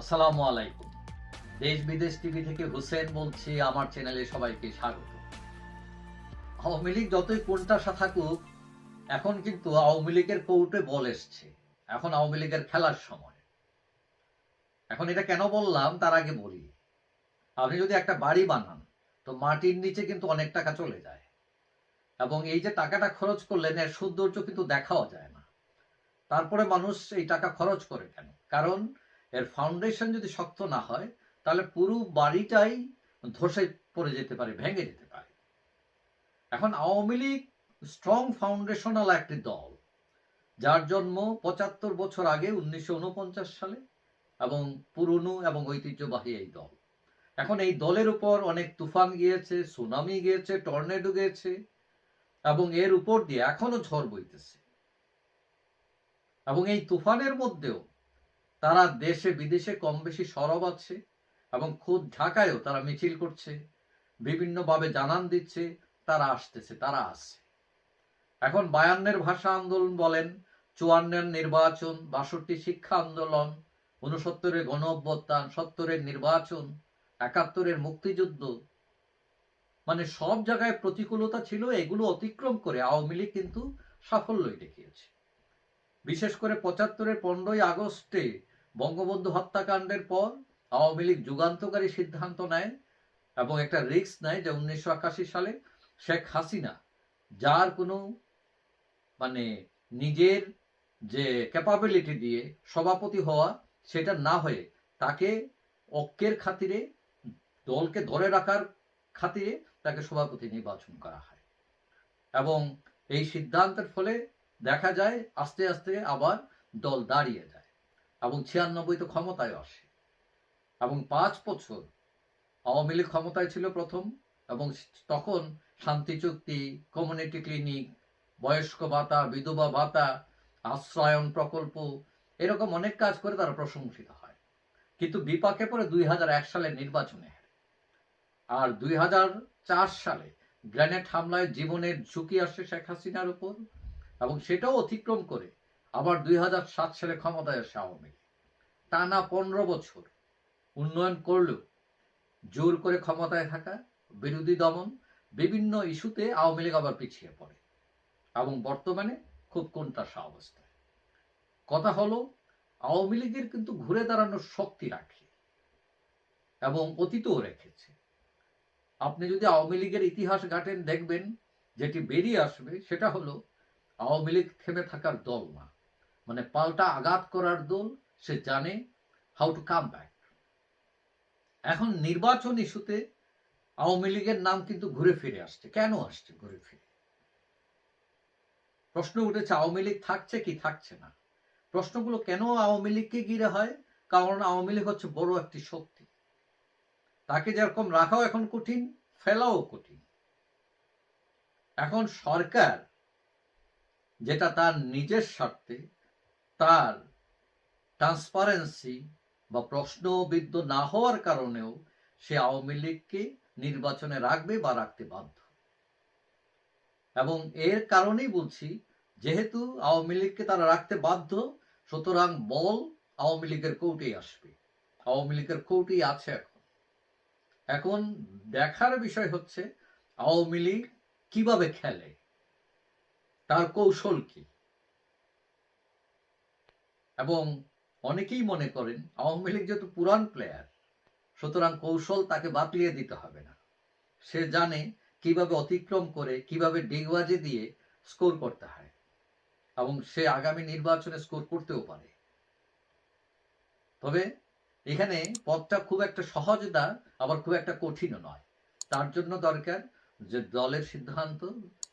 আসসালামু আলাইকুম। দেশ বিদেশ টিভি থেকে হোসেন বলছি, আমার চ্যানেলে সবাইকে স্বাগত। আওয়ামী লীগ যতই কোনটা থাকুক, এখন কিন্তু আওয়ামী লীগের কোর্টে বল এসছে। এখন আওয়ামী লীগের খেলার সময়। এখন এটা কেন বললাম, তার আগে বলি। আপনি যদি একটা বাড়ি বানান, তো মাটির নিচে কিন্তু অনেক টাকা চলে যায়। এবং এই যে টাকাটা খরচ করলেন, এর সৌন্দর্য কিন্তু দেখাও যায় না। তারপরে মানুষ এই টাকা খরচ করে কেন? কারণ এর ফাউন্ডেশন যদি শক্ত না হয়, তাহলে পুরো বাড়িটাই ধসে পড়ে যেতে পারে, ভেঙে যেতে পারে। এখন আওয়ামী লীগ স্ট্রং ফাউন্ডেশনাল একটি দল, যার জন্ম পঁচাত্তর বছর আগে উনিশশো উনপঞ্চাশ সালে এবং পুরনো এবং ঐতিহ্যবাহী এই দল। এখন এই দলের উপর অনেক তুফান গিয়েছে, সুনামি গিয়েছে, টর্নেডো গিয়েছে এবং এর উপর দিয়ে এখনও ঝড় বইতেছে। এবং এই তুফানের মধ্যেও তারা দেশে বিদেশে কম বেশি সরব আছে এবং খুদ ঢাকায়ও তারা মিছিল করছে, বিভিন্নভাবে জানান দিচ্ছে, তারা আসতেছে, তারা আসছে এখন বায়ান্নের ভাষা আন্দোলন বলেন, চুয়ান্নের নির্বাচন, বাষট্টি শিক্ষা আন্দোলন উনসত্তরের গণ অভ্যুত্থান, সত্তরের নির্বাচন, একাত্তরের মুক্তিযুদ্ধ মানে সব জায়গায় প্রতিকূলতা ছিল, এগুলো অতিক্রম করে আওয়ামী লীগ কিন্তু সাফল্যই দেখিয়েছে। বিশেষ করে পঁচাত্তরের পনেরোই আগস্টে বঙ্গবন্ধু হত্যাকাণ্ডের পর আওয়ামী লীগ যুগান্তকারী সিদ্ধান্ত নেয় এবং একটা রিস্ক নেয় যে উনিশশো একাশি সালে শেখ হাসিনা যার কোনো মানে নিজের যে ক্যাপাবিলিটি দিয়ে সভাপতি হওয়া সেটা না হয়ে তাকে ঐক্যের খাতিরে, দলকে ধরে রাখার খাতিরে তাকে সভাপতি নির্বাচন করা হয়। এবং এই সিদ্ধান্তের ফলে দেখা যায় আস্তে আস্তে আবার দল দাঁড়িয়ে যায়। এবং ছিয়ানব্বই তো ক্ষমতায় আসে। এবং পাঁচ বছর আওয়ামী লীগ ক্ষমতায় ছিল প্রথম এবং তখন শান্তি চুক্তি কমিউনিটি ক্লিনিক বয়স্ক ভাতা, বিধবা ভাতা আশ্রয়ন প্রকল্প, এরকম অনেক কাজ করে তারা প্রশংসিত হয়। কিন্তু বিপাকে পরে দুই হাজার এক সালে নির্বাচনে। আর দুই হাজার চার সালে গ্রেনেড হামলায় জীবনের ঝুঁকি আসে শেখ হাসিনার উপর এবং সেটাও অতিক্রম করে আবার দুই সাত সালে ক্ষমতায় আসে আওয়ামী লীগ। টানা পনেরো বছর উন্নয়ন করলেও জোর করে ক্ষমতায় থাকা, বিরোধী দমন, বিভিন্ন ইস্যুতে আওয়ামী লীগ আবার পিছিয়ে পড়ে এবং বর্তমানে খুব কোনটাসা অবস্থায়। কথা হলো, আওয়ামী লীগের কিন্তু ঘুরে দাঁড়ানোর শক্তি রাখে এবং অতীতও রেখেছে। আপনি যদি আওয়ামী লীগের ইতিহাস ঘাটেন, দেখবেন যেটি বেরিয়ে আসবে সেটা হলো, আওয়ামী লীগ থেমে থাকার দল না। মানে পাল্টা আঘাত করার দল সে জানে হাউ টু কাম ব্যাক এখন নির্বাচন ইস্যুতে আওয়ামী লীগের নাম কিন্তু ঘুরে ফিরে আসছে। কেন আসছে ঘুরে ফিরে? প্রশ্ন উঠেছে, আওয়ামী লীগ থাকছে কি থাকছে না? প্রশ্নগুলো কেন আওয়ামী লীগকে ঘিরে হয়? কারণ আওয়ামী লীগ হচ্ছে বড় একটি শক্তি। তাকে যেরকম রাখাও এখন কঠিন, ফেলাও কঠিন। এখন সরকার যেটা তার নিজের স্বার্থে, তার ট্রান্সপারেন্সি বা প্রশ্নবিদ্ধ না হওয়ার কারণেও সে আওয়ামী লীগকে নির্বাচনে রাখবে বা রাখতে বাধ্য। এবং এর কারণেই বলছি, যেহেতু আওয়ামী লীগকে তারা রাখতে বাধ্য, সুতরাং বল আওয়ামী লীগের কোর্টেই আসবে। আওয়ামী লীগের কোর্টেই আছে এখন। এখন দেখার বিষয় হচ্ছে, আওয়ামী লীগ কীভাবে খেলে? তার কৌশল কি? এবং অনেকেই মনে করেন আওয়ামী লীগ যেহেতু পুরান প্লেয়ার সুতরাং কৌশল তাকে বাতলিয়ে দিতে হবে না। সে জানে কীভাবে অতিক্রম করে, কীভাবে ডিগবাজি দিয়ে স্কোর করতে হয় এবং সে আগামী নির্বাচনে স্কোর করতেও পারে। তবে এখানে পথটা খুব একটা সহজ না, আবার খুব একটা কঠিনও নয়। তার জন্য দরকার যে দলের সিদ্ধান্ত,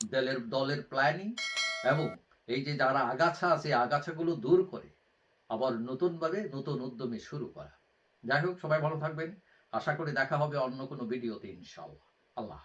দলের দলের প্ল্যানিং এবং এই যে যারা আগাছা আছে, আগাছাগুলো দূর করে আবার নতুনভাবে নতুন উদ্যমে শুরু করা। যাই হোক, সবাই ভালো থাকবেন। আশা করি দেখা হবে অন্য কোনো ভিডিওতে ইনশাআল্লাহ। আল্লাহ